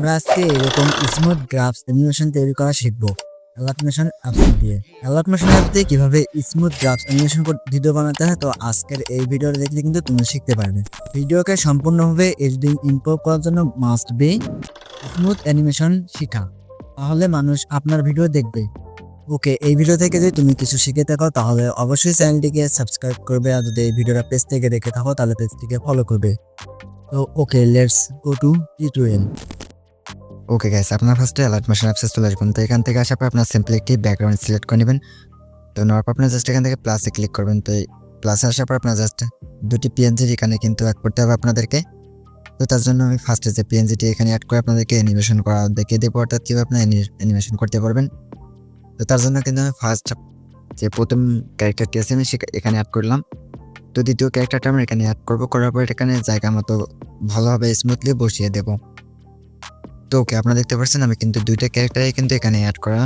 আমরা আজকে এরকম স্মুথ গ্রাফস অ্যানিমেশন তৈরি করা শিখব। অ্যালাটমেশন অ্যাপস দিয়ে। অ্যালাটমেশন অ্যাপ দিয়ে কীভাবে স্মুথ গ্রাফস অ্যানিমেশন ভিডিও বানাতে হয়, তো আজকের এই ভিডিওটা দেখলে কিন্তু তুমি শিখতে পারবে। ভিডিওকে সম্পূর্ণভাবে এডিটিং ইম্প্রুভ করার জন্য মাস্ট বি স্মুথ অ্যানিমেশন শেখা। তাহলে মানুষ আপনার ভিডিও দেখবে। ওকে এই ভিডিও থেকে যদি তুমি কিছু শিখে থাকো, তাহলে অবশ্যই চ্যানেলটিকে সাবস্ক্রাইব করবে আর যদি এই ভিডিওটা পেজ থেকে দেখে থাকো, তাহলে পেজটিকে ফলো করবে। তো okay let's go to tutorial okay guys আপনার ফার্স্টে অ্যালার্ট মেশিন অ্যাপসে চলে আসবেন। তো এখান থেকে আসার পর আপনার সিম্পলি একটি ব্যাকগ্রাউন্ড সিলেক্ট করে নেবেন। তো নেওয়ার পর আপনার জাস্ট এখান থেকে প্লাসে ক্লিক করবেন। তো প্লাসে আসার পর আপনার জাস্ট দুটি পিএনজির এখানে কিন্তু অ্যাড করতে হবে আপনাদেরকে। তো তার জন্য আমি ফার্স্টে যে পিএনজিটি এখানে অ্যাড করে আপনাদেরকে অ্যানিমেশন করা দেখিয়ে দেবো, অর্থাৎ কীভাবে আপনার অ্যানিমেশন করতে পারবেন। তো তার জন্য কিন্তু আমি ফার্স্ট যে প্রথম ক্যারেক্টারটি আছে আমি সেটা এখানে অ্যাড করলাম। তো দ্বিতীয় ক্যারেক্টারটা আমরা এখানে অ্যাড করব, করার পর এখানে জায়গা মতো ভালোভাবে স্মুথলি বসিয়ে দেবো। তো ওকে আপনারা দেখতে পাচ্ছেন আমি কিন্তু দুইটা ক্যারেক্টারই কিন্তু এখানে অ্যাড করা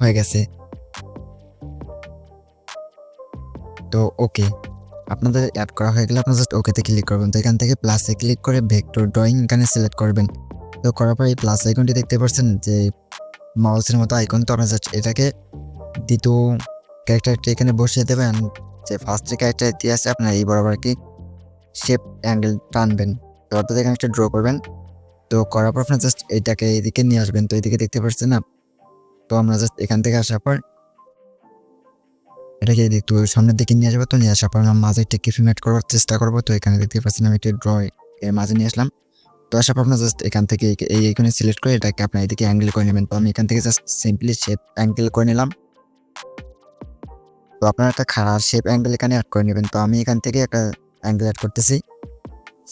হয়ে গেছে। তো ওকে আপনাদের অ্যাড করা হয়ে গেলে আপনারা জাস্ট ওকেতে ক্লিক করবেন। তো এখান থেকে প্লাসে ক্লিক করে ভেক্টর ড্রয়িং এখানে সিলেক্ট করবেন। তো করার পর এই প্লাস আইকনটি দেখতে পাচ্ছেন যে মাউসের মতো আইকন তো আপনারা জাস্ট এটাকে দ্বিতীয় ক্যারেক্টারটি এখানে বসিয়ে দেবেন। যে ফার্স্ট যে ক্যারেক্টারটি আছে, আপনার এই বরাবর কি শেপ অ্যাঙ্গেল টানবেন। তো অর্থাৎ এখানে একটা ড্র করবেন। তো করার পর আপনার জাস্ট এইটাকে এইদিকে নিয়ে আসবেন। তো এইদিকে দেখতে পাচ্ছেন না তো আমরা জাস্ট এখান থেকে আসার পর এটাকে একটু সামনের দিকে নিয়ে যাব। তো নিয়ে আসার পর আমরা মাঝে একটা অ্যাড করার চেষ্টা করব। তো এখানে দেখতে পাচ্ছেন আমি একটা ড্র এর মাঝে নিয়ে আসলাম। তো আসার পর আপনার জাস্ট এখান থেকে এই- এই এখানে সিলেক্ট করে এটাকে আপনার এদিকে অ্যাঙ্গেল করে নেবেন। তো আমি এখান থেকে জাস্ট সিম্পলি শেপ অ্যাঙ্গেল করে নিলাম। তো আপনার একটা খারাপ শেপ অ্যাঙ্গেল এখানে অ্যাড করে নেবেন। তো আমি এখান থেকে একটা অ্যাঙ্গেল অ্যাড করতেছি।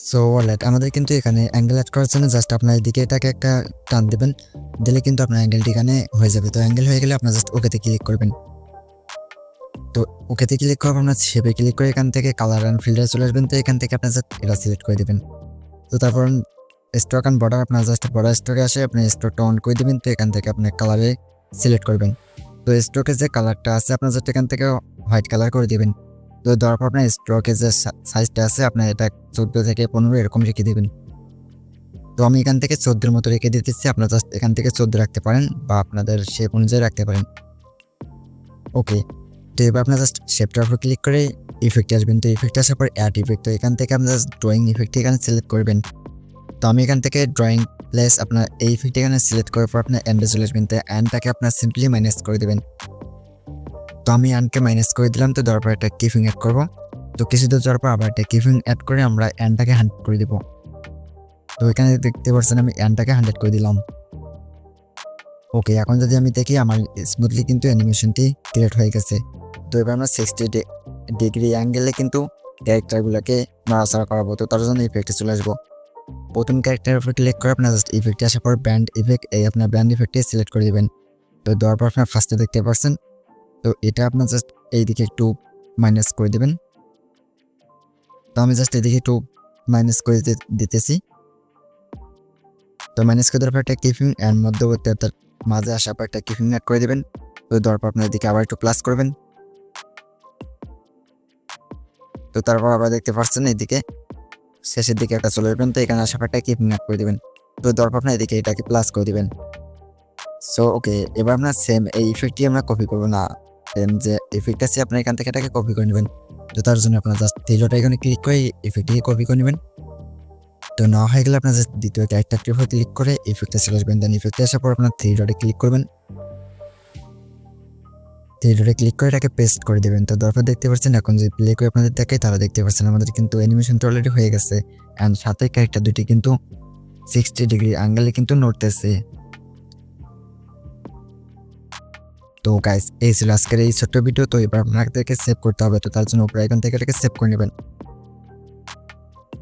সো ওয়ালেট আমাদের কিন্তু এখানে অ্যাঙ্গেল অ্যাড করার জন্য জাস্ট আপনার এদিকে এটাকে একটা টান দেবেন, দিলে কিন্তু আপনার অ্যাঙ্গেলটি এখানে হয়ে যাবে। তো অ্যাঙ্গেল হয়ে গেলে আপনার জাস্ট ওকেতে ক্লিক করবেন। তো ওকেতে ক্লিক পর আপনার শেপে ক্লিক করে এখান থেকে কালার অ্যান্ড ফিল্টারে চলে আসবেন। তো এখান থেকে আপনার জাস্ট এটা সিলেক্ট করে দেবেন। তো তারপর স্টক অ্যান্ড বর্ডার আপনার জাস্ট বর্ডার স্টকে আসে, আপনি স্টকটা অন করে দেবেন। তো এখান থেকে আপনি কালারে সিলেক্ট করবেন। তো স্ট্রোকের যে কালারটা আছে, আপনার জাস্ট এখান থেকে হোয়াইট কালার করে দেবেন। তো দেওয়ার পর আপনার স্ট্রোকের যে সাইজটা আছে, আপনার এটা চোদ্দ থেকে পনেরো এরকম রেখে দেবেন। তো আমি এখান থেকে চোদ্দোর মতো রেখে দিতেছি, আপনার জাস্ট এখান থেকে চোদ্দ রাখতে পারেন বা আপনাদের শেপ অনুযায়ী রাখতে পারেন। ওকে তো এবার আপনার জাস্ট শেপটার উপর ক্লিক করে ইফেক্টে আসবেন। তো ইফেক্ট আসার পর অ্যাড ইফেক্ট তো এখান থেকে আপনার জাস্ট ড্রয়িং ইফেক্ট এখানে সিলেক্ট করবেন। তো আমি এখান থেকে ড্রয়িং প্লেস আপনার এই ইফেক্ট এখানে সিলেক্ট করার পর আপনার অ্যান্ডে চলে আসবেন। তো অ্যান্ডটাকে আপনার সিম্পলি মাইনাস করে দেবেন। তো আমি অ্যান্ডকে মাইনাস করে দিলাম, তো দেওয়ার পর একটা কিফিং অ্যাড করব। তো কিছু দূর যাওয়ার পর আবার একটা কিফিং অ্যাড করে আমরা অ্যান্ডটাকে হান্ড্রেড করে দেবো। তো এখানে দেখতে পাচ্ছেন আমি অ্যান্ডটাকে হান্ড্রেড করে দিলাম। ওকে এখন যদি আমি দেখি আমার স্মুথলি কিন্তু অ্যানিমেশনটি ক্রিয়েট হয়ে গেছে। তো এবার আমরা সিক্সটি ডিগ্রি অ্যাঙ্গেলে কিন্তু ক্যারেক্টারগুলোকে নাড়াচাড়া করাবো, তো তার জন্য ইফেক্টে চলে আসব। প্রথম ক্যারেক্টারের উপর ক্লিক করে আপনার জাস্ট ইফেক্টে আসার পর ব্যান্ড ইফেক্ট এই আপনার ব্যান্ড ইফেক্টে সিলেক্ট করে দেবেন। তো দেওয়ার পর আপনার ফার্স্টে দেখতে পাচ্ছেন তো এটা আপনার জাস্ট এইদিকে একটু মাইনাস করে দেবেন। তো আমি জাস্ট এদিকে একটু মাইনাস করে দিতে- দিতেছি। তো মাইনাস করে দেওয়ার পর একটা কিফিং অ্যান্ড মধ্যবর্তী অর্থাৎ মাঝে আসার পর একটা কিফিং অ্যাড করে দেবেন। তো দেওয়ার পর আপনার এদিকে আবার একটু প্লাস করবেন। তো তারপর আবার দেখতে পাচ্ছেন এদিকে শেষের দিকে একটা চলে যাবেন তো এখানে আসার পর একটা কিফিং অ্যাড করে দেবেন। তো দেওয়ার পর আপনার এদিকে এটাকে প্লাস করে দেবেন। সো ওকে এবার আমরা সেম এই ইফেক্টটি আমরা কপি করব না। যে ইফেক্ট আছে, আপনার এখান থেকে এটাকে কপি করে নেবেন। তো তার জন্য আপনার জাস্ট থ্রিডটা এখানে ক্লিক করে ইফেক্টটিকে কপি করে নেবেন। তো না হয়ে গেলে আপনার জাস্ট দ্বিতীয় ক্যারেক্টারটির উপর ক্লিক করে ইফেক্টে চলে আসবেন। দেন ইফেক্টে আসার পর আপনার থ্রি ডটে ক্লিক করবেন। থ্রি ডটে ক্লিক করে এটাকে পেস্ট করে দেবেন। তো দরকার দেখতে পাচ্ছেন, এখন যদি প্লে করে আপনাদের দেখে তারা দেখতে পাচ্ছেন আমাদের কিন্তু অ্যানিমেশনটা অলরেডি হয়ে গেছে। অ্যান্ড সাথে ক্যারেক্টার দুটি কিন্তু সিক্সটি ডিগ্রি অ্যাঙ্গেলে কিন্তু নড়তেছে। তো গাইস এই ছিল আজকের এই ছোট্ট ভিডিও তো এবার আপনাদেরকে সেভ করতে হবে, তো তার জন্য উপরে এখান থেকে এটাকে সেভ করে নেবেন।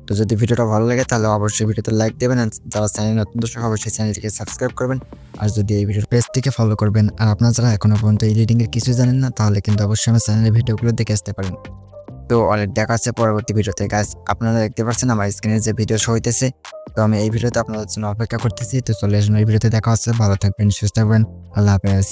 তো যদি ভিডিওটা ভালো লাগে, তাহলে অবশ্যই ভিডিওতে লাইক দেবেন যারা চ্যানেল নতুন দর্শক অবশ্যই চ্যানেলটিকে সাবস্ক্রাইব করবেন। আর যদি এই ভিডিওর পেজটিকে ফলো করবেন, আর আপনারা যারা এখনও পর্যন্ত এডিটিং এর কিছু জানেন না, তাহলে কিন্তু অবশ্যই আমার চ্যানেলের ভিডিওগুলো দেখে আসতে পারেন। তো অনেক দেখা আছে পরবর্তী ভিডিওতে গাছ আপনারা দেখতে পাচ্ছেন আমার স্ক্রিনে যে ভিডিও শো হইতেছে। তো আমি এই ভিডিওতে আপনাদের জন্য অপেক্ষা করতেছি, তো চলে আসুন এই ভিডিওতে দেখা হচ্ছে, ভালো থাকবেন, সুস্থ থাকবেন, আল্লাহ হাফেজ।